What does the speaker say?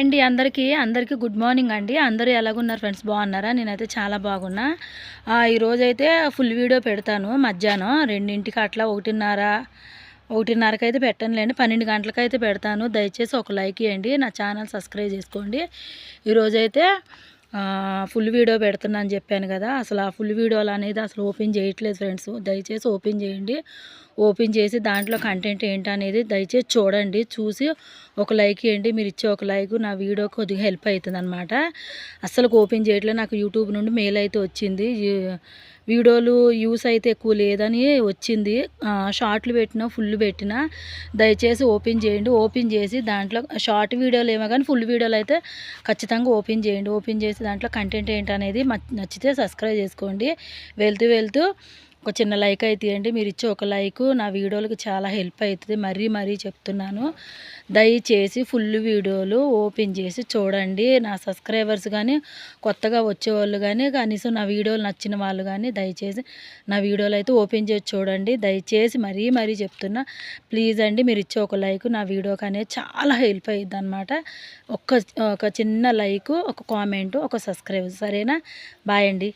అండి అందరికీ అందరికీ గుడ్ మార్నింగ్ అండి. అందరూ ఎలాగున్నారు ఫ్రెండ్స్ బాగున్నారా? నేనైతే చాలా బాగున్నా. ఈరోజైతే ఫుల్ వీడియో పెడతాను. మధ్యాహ్నం రెండింటికి అట్లా ఒకటిన్నర ఒకటిన్నరకు అయితే పెట్టనులేండి. పన్నెండు గంటలకైతే పెడతాను. దయచేసి ఒక లైక్ ఇవ్వండి నా ఛానల్ సబ్స్క్రైబ్ చేసుకోండి. ఈరోజైతే ఫుల్ వీడియో పెడుతున్నాను అని చెప్పాను కదా. అసలు ఆ ఫుల్ వీడియోలు అనేది అసలు ఓపెన్ చేయట్లేదు ఫ్రెండ్స్ దయచేసి ఓపెన్ చేయండి. ఓపెన్ చేసి దాంట్లో కంటెంట్ ఏంటి అనేది దయచేసి చూడండి. చూసి ఒక లైక్ ఇవ్వండి. మీరు ఇచ్చే ఒక లైక్ నా వీడియో కొద్దిగా హెల్ప్ అవుతుంది అనమాట అస్సలు ఓపెన్ చేయట్లేదు నాకు యూట్యూబ్ నుండి మెయిల్ అయితే వచ్చింది. వీడియోలు యూస్ అయితే ఎక్కువ లేదని వచ్చింది. షార్ట్లు పెట్టినా ఫుల్ పెట్టినా దయచేసి ఓపెన్ చేయండి. ఓపెన్ చేసి దాంట్లో షార్ట్ వీడియోలు ఏమో కానీ ఫుల్ వీడియోలు అయితే ఖచ్చితంగా ఓపెన్ చేయండి. ఓపెన్ చేసి దాంట్లో కంటెంట్ ఏంటనేది నచ్చితే సబ్స్క్రైబ్ చేసుకోండి. వెళ్తూ వెళ్తూ ఒక చిన్న లైక్ అయితే అండి మీరు ఇచ్చే ఒక లైక్ నా వీడియోలకు చాలా హెల్ప్ అవుతుంది. మరీ మరీ చెప్తున్నాను. దయచేసి ఫుల్ వీడియోలు ఓపెన్ చేసి చూడండి. నా సబ్స్క్రైబర్స్ కానీ కొత్తగా వచ్చేవాళ్ళు కానీ కనీసం నా వీడియోలు నచ్చిన వాళ్ళు కానీ దయచేసి నా వీడియోలు అయితే ఓపెన్ చేసి చూడండి. దయచేసి మరీ మరీ చెప్తున్నా ప్లీజ్ అండి మీరు ఇచ్చే ఒక లైక్ నా వీడియోకి అనేది చాలా హెల్ప్ అయ్యిద్ది అనమాట ఒక్క ఒక చిన్న లైక్ ఒక కామెంట్ ఒక సబ్స్క్రైబ్. సరేనా? బాయ్ అండి.